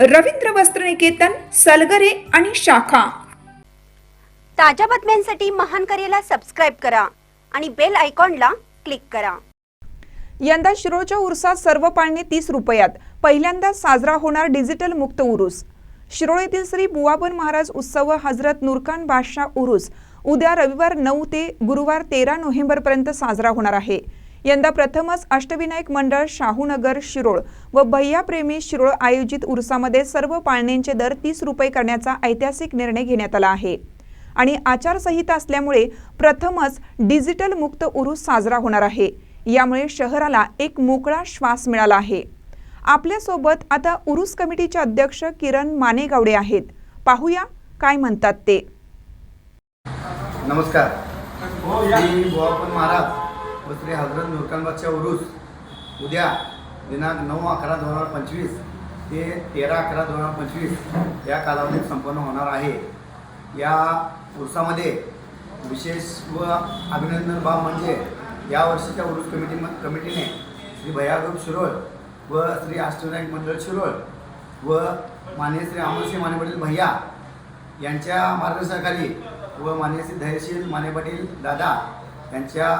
रवींद्र वस्त्रनिकेतन सलगरे आणि शाखा. ताज्या बातम्यांसाठी महान करेला सबस्क्राईब करा आणि बेल आयकॉनला क्लिक करा. यंदा शिरोळच्या उरुसात सर्व पाळणे तीस रुपयात. पहिल्यांदा साजरा होणार डिजिटल मुक्त उरूस. शिरोळ येथील श्री बुवाबन महाराज उत्सव व हजरत नूरखान बादशाह उरूस. उद्या रविवार नऊ ते गुरुवार तेरा नोव्हेंबरपर्यंत साजरा होणार आहे. यंदा प्रथमच अष्टविनायक मंडळ शाहूनगर शिरोळ व भैया प्रेमी शिरोळ आयोजित उरुसामध्ये सर्व पाळण्यांचे दर तीस रुपये करण्याचा ऐतिहासिक निर्णय घेण्यात आला आहे. आणि आचारसंहिता असल्यामुळे प्रथमच डिजिटल मुक्त उरूस साजरा होणार आहे. यामुळे शहराला एक मोकळा श्वास मिळाला आहे. आपल्यासोबत आता उरूस कमिटीचे अध्यक्ष किरण मानेगावडे आहेत. पाहूया काय म्हणतात ते. नमस्कार. महाराज. व श्री हजरत नूरखानबादच्या उरूस. उद्या दिनांक नऊ अकरा दोन हजार पंचवीस ते तेरा अकरा दोन हजार पंचवीस या कालावधीत संपन्न होणार आहे. या उर्सामध्ये विशेष व अभिनंदन बाब म्हणजे या वर्षीच्या उरुस कमिटी कमिटीने श्री भैया शिरोळ व श्री अष्टविनायक मंडळ शिरोळ व माननीय श्री अमरसिंह माने पाटील भैया यांच्या मार्गदर्शनाखाली व माननीय श्री धैर्यशील माने पाटील दादा यांच्या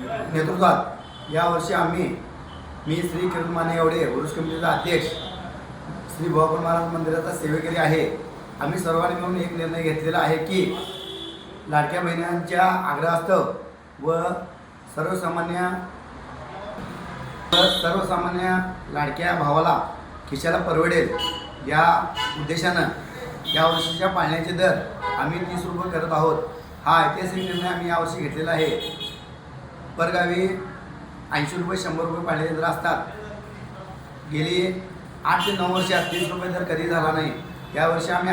नेतृत्वात. यावर्षी आम्ही मी श्री किरण माने एवढे उरुस कमिटीचा अध्यक्ष श्री भोपाळ महाराज मंदिराचा सेवेकरी आहे. आम्ही सर्वांनी मिळून एक निर्णय घेतलेला आहे की लाडक्या बहिण्यांच्या आग्रहास्तव व सर्वसामान्य सर्वसामान्य लाडक्या भावाला खिशाला परवडेल या उद्देशानं या वर्षीच्या पाण्याचे दर आम्ही तीस रुपये करत आहोत. हा ऐतिहासिक निर्णय आम्ही यावर्षी घेतलेला आहे. परगावी ऐंशी रुपये शंभर रुपये पाळण्याचे दर असतात गेली आठ ते नऊ वर्षात तीस रुपये दर कधी झाला नाही. यावर्षी आम्ही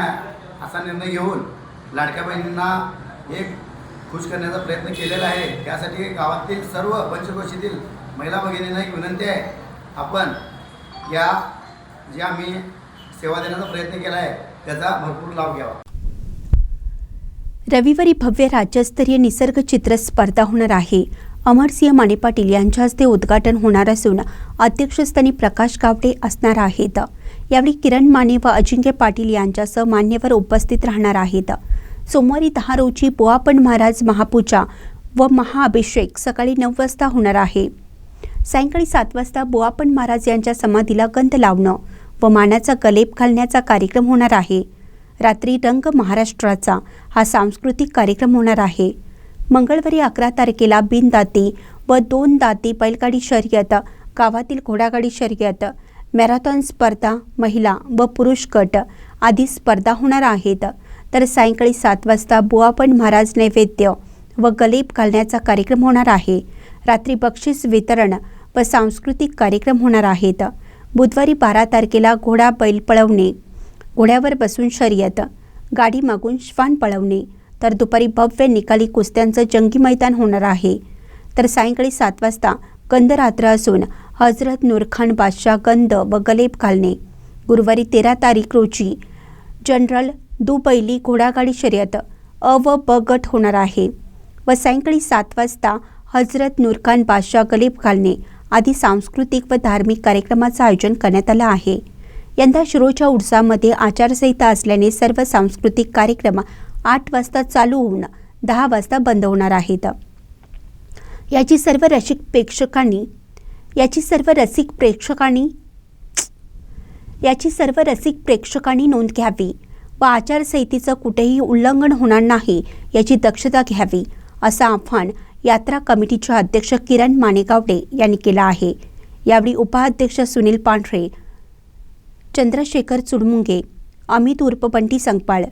असा निर्णय घेऊन लाडक्या बहिणींना एक खुश करण्याचा प्रयत्न केलेला आहे. त्यासाठी गावातील सर्व पंचक्रोशीतील महिला भगिनींना एक विनंती आहे. आपण या जे आम्ही सेवा देण्याचा प्रयत्न केला आहे त्याचा भरपूर लाभ घ्यावा. रविवारी भव्य राज्यस्तरीय निसर्ग चित्र स्पर्धा होणार आहे. अमरसिंह माने पाटील यांच्या हस्ते उद्घाटन होणार असून अध्यक्षस्थानी प्रकाश गावडे असणार आहेत. यावेळी किरण माने व अजिंक्य पाटील यांच्यासह मान्यवर उपस्थित राहणार आहेत. सोमवारी दहा रोजी बोआपण महाराज महापूजा व महाअभिषेक सकाळी नऊ वाजता होणार आहे. सायंकाळी सात वाजता बोआपण महाराज यांच्या समाधीला गंध लावणं व मानाचा गलेप घालण्याचा कार्यक्रम होणार आहे. रात्री रंग महाराष्ट्राचा हा सांस्कृतिक कार्यक्रम होणार आहे. मंगळवारी अकरा तारखेला बिनदाती व दोन दाती बैलगाडी शर्यत गावातील घोडागाडी शर्यत मॅरेथॉन स्पर्धा महिला व पुरुष गट आदी स्पर्धा होणार आहेत. तर सायंकाळी सात वाजता बुवापण महाराज नैवेद्य व गलीब घालण्याचा कार्यक्रम होणार आहे. रात्री बक्षीस वितरण व सांस्कृतिक कार्यक्रम होणार आहेत. बुधवारी बारा तारखेला घोडा बैल पळवणे घोड्यावर बसून शर्यत गाडी मागून श्वान पळवणे तर दुपारी भव्य निकाली कुस्त्यांचं जंगी मैदान होणार आहे. तर सायंकाळी सात वाजता गंधरात्र असून हजरत नूरखान बादशाह गंध व गलेब घालणे. गुरुवारी तेरा तारीख रोजी जनरल दुबैली घोडागाडी शर्यत अ व ब गट होणार आहे व सायंकाळी सात वाजता हजरत नूरखान बादशाह गलेब घालणे आदी सांस्कृतिक व धार्मिक कार्यक्रमाचं आयोजन करण्यात आलं आहे. यंदा शिरोच्या उत्साहामध्ये आचारसंहिता असल्याने सर्व सांस्कृतिक कार्यक्रम आठ वाजता चालू होऊन दहा वाजता बंद होणार आहेत. याची सर्व रसिक प्रेक्षकांनी याची सर्व रसिक प्रेक्षकांनी याची सर्व रसिक प्रेक्षकांनी नोंद घ्यावी व आचारसंहितेचं कुठेही उल्लंघन होणार नाही याची दक्षता घ्यावी असं आव्हान यात्रा कमिटीचे अध्यक्ष किरण मानेगावडे यांनी केलं आहे. यावेळी उपाध्यक्ष सुनील पांढरे चंद्रशेखर चुडमुंगे अमित उर्फ बंटी संगपाळ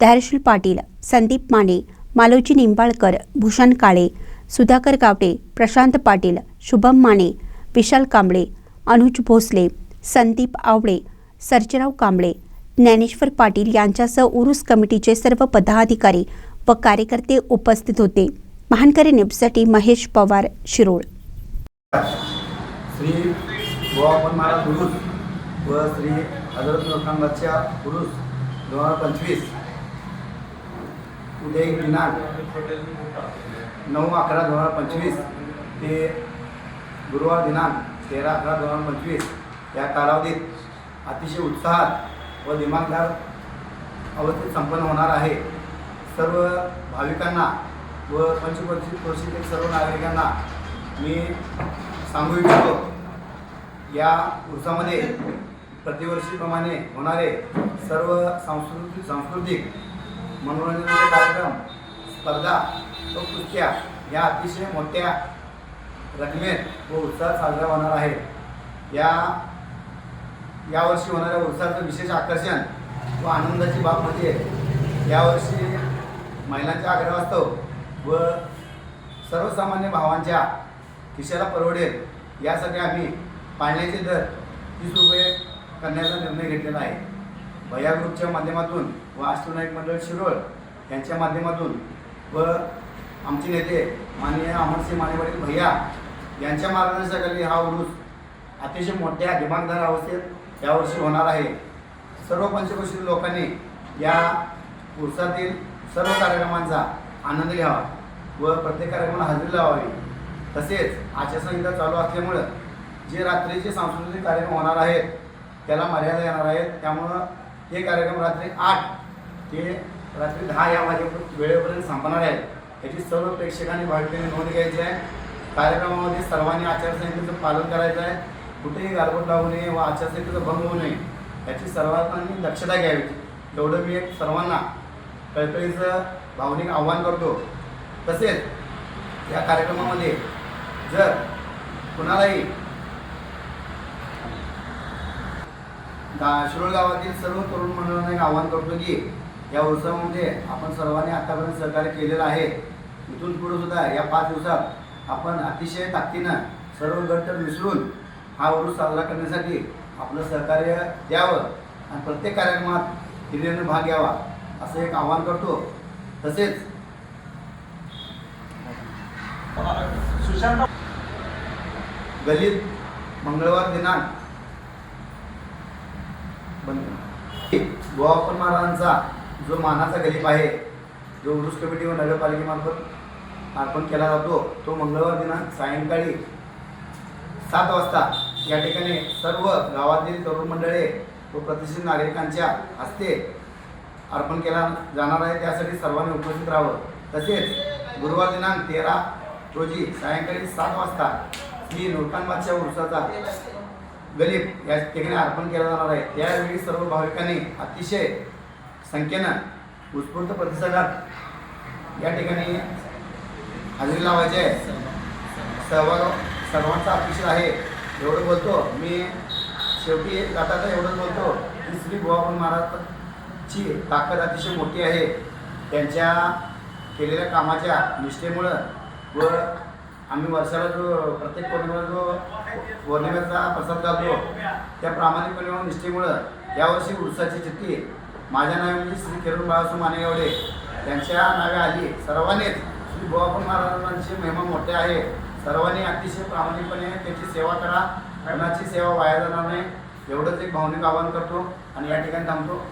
धारशील पाटील संदीप माने मालोजी निंबाळकर भूषण काळे सुधाकर गावटे प्रशांत पाटील शुभम माने विशाल कांबळे अनुज भोसले संदीप आवळे सर्जराव कांबळे ज्ञानेश्वर पाटील यांच्यासह उरूस कमिटीचे सर्व पदाधिकारी व कार्यकर्ते उपस्थित होते. महानकरी न्यूजसाठी महेश पवार शिरोळ. श्री महाराज व श्री हजरत पंचवीस उद्या एक दिनांक नऊ अकरा दोन हजार पंचवीस ते गुरुवार दिनांक तेरा अकरा दोन हजार पंचवीस या कालावधीत अतिशय उत्साहात व दिमागदार अवस्थेत संपन्न होणार आहे. सर्व भाविकांना व पंचवर्षी वर्षीतील सर्व नागरिकांना मी सांगू इच्छितो या उत्साहामध्ये प्रतिवर्षीप्रमाणे होणारे सर्व सांस्कृतिक सांस्कृतिक मनोरंजनाचे कार्यक्रम स्पर्धा व कुस्त्या या अतिशय मोठ्या रकमेत व उत्साहात साजरा होणार आहे. या यावर्षी होणाऱ्या उत्साहाचं विशेष आकर्षण व आनंदाची बाब म्हणजे यावर्षी महिलांच्या आग्रहास्तव व सर्वसामान्य भावांच्या खिशाला परवडेल यासाठी आम्ही पाण्याचे दर तीस रुपये करण्याचा निर्णय घेतलेला आहे. भैया ग्रुपच्या माध्यमातून व अष्टविनायक मंडळ शिरोळ यांच्या माध्यमातून व आमचे नेते माननीय अमरसिंह मानेवडील भैया यांच्या मार्गदर्शनाखाली हा उरूस अतिशय मोठ्या दिमागदार अवस्थेत यावर्षी होणार आहे. सर्व पंचकोशी लोकांनी या उरसातील सर्व कार्यक्रमांचा आनंद घ्यावा व प्रत्येक कार्यक्रमाला हजेरी लावावी. तसेच आचारसंहिता चालू असल्यामुळं जे रात्रीचे सांस्कृतिक कार्यक्रम होणार आहेत त्याला मर्यादा येणार आहेत त्यामुळं हे कार्यक्रम रात्री आठ ते रात्री दहा या वाजे वेळेपर्यंत संपणार आहेत याची सर्व प्रेक्षकांनी भाविकांनी नोंद घ्यायची आहे. कार्यक्रमामध्ये सर्वांनी आचारसंहितेचं पालन करायचं आहे. कुठेही गारबोट लावू नये व आचारसंहितेचा भंग होऊ नये याची सर्वांनी दक्षता घ्यावी. एवढं मी एक सर्वांना कळकळीचं भावनिक आव्हान करतो. तसेच या कार्यक्रमामध्ये जर कुणालाही गा शिरोळ गावातील सर्व तरुण मंडळांना एक आवाहन करतो की या उत्सवामध्ये आपण सर्वांनी आतापर्यंत सहकार्य केलेलं आहे. इथून पुढे सुद्धा या पाच दिवसात आपण अतिशय ताकदीनं सर्व गट विसरून हा उरूस साजरा करण्यासाठी आपलं सहकार्य द्यावं आणि प्रत्येक कार्यक्रमात हिरियाने भाग घ्यावा असं एक आवाहन करतो. तसेच गलित मंगळवार दिनांक बंद गोवापन महाराजांचा जो मानाचा गरीब आहे जो उरुस कमिटी व नगरपालिकेमार्फत अर्पण केला जातो तो मंगळवार दिनांक सायंकाळी सात वाजता या ठिकाणी सर्व गावातील तरुण मंडळे व प्रतिष्ठित नागरिकांच्या हस्ते अर्पण केला जाणार आहे. त्यासाठी सर्वांनी उपस्थित राहावं. तसेच गुरुवार दिनांक तेरा रोजी सायंकाळी सात वाजता श्री नूरखानबादच्या उरुसाचा गरीब या ठिकाणी अर्पण केला जाणार आहे. त्यावेळी सर्व भाविकांनी अतिशय संख्येनं उत्स्फूर्त प्रतिसादात या ठिकाणी हजेरी लावायची. आहे सहभाग सर्वांचा अपेक्षित आहे. एवढं बोलतो. मी शेवटी जाताना एवढंच बोलतो. की श्री गोवापूर महाराजची ताकद अतिशय मोठी आहे. त्यांच्या केलेल्या कामाच्या निष्ठेमुळं व आम्ही वर्षाला जो प्रत्येक पौर्णिमेला जो पौर्णिमेचा प्रसाद घालतो त्या प्रामाणिकपणे पौर्णिमा निष्ठेमुळं यावर्षी उर्साची चिठ्ठी माझ्या नावे म्हणजे श्री किरण बाळासू माने एवढे त्यांच्या नावे आली सर्वांनीच श्री गोवापन महाराजांची महिमा मोठे आहे. सर्वांनी अतिशय प्रामाणिकपणे त्याची सेवा करा. कोणाची सेवा वाया जाणार नाही. एवढंच एक भावनिक आवाहन करतो आणि या ठिकाणी थांबतो.